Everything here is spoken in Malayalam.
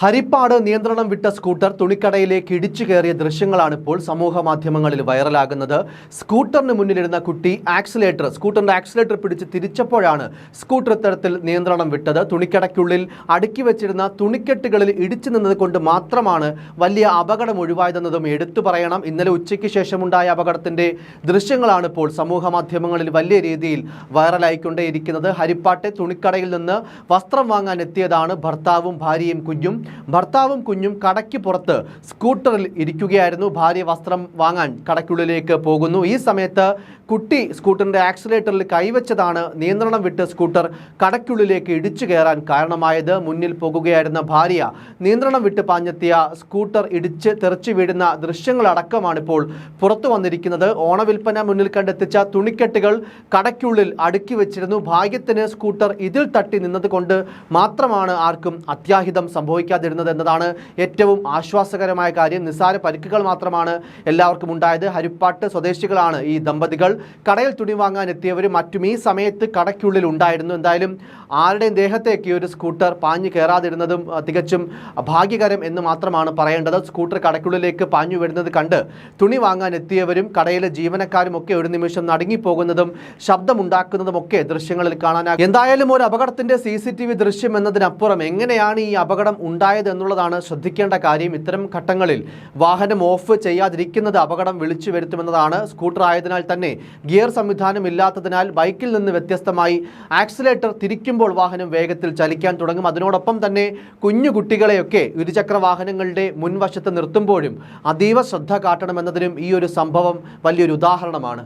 ഹരിപ്പാട് നിയന്ത്രണം വിട്ട സ്കൂട്ടർ തുണിക്കടയിലേക്ക് ഇടിച്ചു കയറിയ ദൃശ്യങ്ങളാണ് ഇപ്പോൾ സമൂഹ മാധ്യമങ്ങളിൽ വൈറലാകുന്നത്. സ്കൂട്ടറിന് മുന്നിലിരുന്ന കുട്ടി ആക്സിലേറ്റർ സ്കൂട്ടറിന്റെ ആക്സിലേറ്റർ പിടിച്ച് തിരിച്ചപ്പോഴാണ് സ്കൂട്ടർ ഇത്തരത്തിൽ നിയന്ത്രണം വിട്ടത്. തുണിക്കടയ്ക്കുള്ളിൽ അടുക്കി വെച്ചിരുന്ന തുണിക്കെട്ടുകളിൽ ഇടിച്ചു നിന്നത് കൊണ്ട് മാത്രമാണ് വലിയ അപകടം ഒഴിവായതെന്നതും എടുത്തു പറയണം. ഇന്നലെ ഉച്ചയ്ക്ക് ശേഷമുണ്ടായ അപകടത്തിന്റെ ദൃശ്യങ്ങളാണ് ഇപ്പോൾ സമൂഹ മാധ്യമങ്ങളിൽ വലിയ രീതിയിൽ വൈറലായിക്കൊണ്ടേയിരിക്കുന്നത്. ഹരിപ്പാട്ടെ തുണിക്കടയിൽ നിന്ന് വസ്ത്രം വാങ്ങാൻ എത്തിയതാണ് ഭർത്താവും ഭാര്യയും കുഞ്ഞും. ഭർത്താവും കുഞ്ഞും കടയ്ക്ക് പുറത്ത് സ്കൂട്ടറിൽ ഇരിക്കുകയായിരുന്നു. ഭാര്യ വസ്ത്രം വാങ്ങാൻ കടയ്ക്കുള്ളിലേക്ക് പോകുന്നു. ഈ സമയത്ത് കുട്ടി സ്കൂട്ടറിന്റെ ആക്സിലേറ്ററിൽ കൈവച്ചതാണ് നിയന്ത്രണം വിട്ട് സ്കൂട്ടർ കടയ്ക്കുള്ളിലേക്ക് ഇടിച്ചു കയറാൻ കാരണമായത്. മുന്നിൽ പോകുകയായിരുന്ന ഭാര്യ നിയന്ത്രണം വിട്ട് പാഞ്ഞെത്തിയ സ്കൂട്ടർ ഇടിച്ച് തെറിച്ചു വീഴുന്ന ദൃശ്യങ്ങളടക്കമാണ് ഇപ്പോൾ പുറത്തു വന്നിരിക്കുന്നത്. ഓണവിൽപ്പന മുന്നിൽ കണ്ടെത്തിച്ച തുണിക്കെട്ടുകൾ കടയ്ക്കുള്ളിൽ അടുക്കി വെച്ചിരുന്നു. ഭാഗ്യത്തിന് സ്കൂട്ടർ ഇതിൽ തട്ടി നിന്നതുകൊണ്ട് മാത്രമാണ് ആർക്കും അത്യാഹിതം സംഭവിക്കാതിരുന്നത് എന്നതാണ് ഏറ്റവും ആശ്വാസകരമായ കാര്യം. നിസ്സാര പരിക്കുകൾ മാത്രമാണ് എല്ലാവർക്കും ഉണ്ടായത്. ഹരിപ്പാട്ട് സ്വദേശികളാണ് ഈ ദമ്പതികൾ. കടയിൽ തുണി വാങ്ങാൻ എത്തിയവരും മറ്റും ഈ സമയത്ത് കടയ്ക്കുള്ളിൽ ഉണ്ടായിരുന്നു. എന്തായാലും ആരുടെയും ദേഹത്തേക്ക് ഒരു സ്കൂട്ടർ പാഞ്ഞു കയറാതിരുന്നതും തികച്ചും ഭാഗ്യകരം എന്ന് മാത്രമാണ് പറയേണ്ടത്. സ്കൂട്ടർ കടയ്ക്കുള്ളിലേക്ക് പാഞ്ഞു വരുന്നത് കണ്ട് തുണി വാങ്ങാൻ എത്തിയവരും കടയിലെ ജീവനക്കാരും ഒക്കെ ഒരു നിമിഷം നടുങ്ങിപ്പോകുന്നതും ശബ്ദമുണ്ടാക്കുന്നതും ഒക്കെ ദൃശ്യങ്ങളിൽ കാണാനാകും എന്തായാലും ഒരു അപകടത്തിന്റെ സി ദൃശ്യം എന്നതിനപ്പുറം എങ്ങനെയാണ് ഈ അപകടം ഉണ്ടായത് എന്നുള്ളതാണ് ശ്രദ്ധിക്കേണ്ട കാര്യം. ഇത്തരം ഘട്ടങ്ങളിൽ വാഹനം ഓഫ് ചെയ്യാതിരിക്കുന്നത് അപകടം വിളിച്ചു വരുത്തുമെന്നതാണ്. സ്കൂട്ടർ ആയതിനാൽ തന്നെ ഗിയർ സംവിധാനം ഇല്ലാത്തതിനാൽ ബൈക്കിൽ നിന്ന് വ്യത്യസ്തമായി ആക്സിലേറ്റർ തിരിക്കുമ്പോൾ വാഹനം വേഗത്തിൽ ചലിക്കാൻ തുടങ്ങും. അതിനോടൊപ്പം തന്നെ കുഞ്ഞു കുട്ടികളെയൊക്കെ ഇരുചക്ര വാഹനങ്ങളുടെ മുൻവശത്ത് നിർത്തുമ്പോഴും അതീവ ശ്രദ്ധ കാട്ടണമെന്നതിനും ഈ ഒരു സംഭവം വലിയൊരു ഉദാഹരണമാണ്.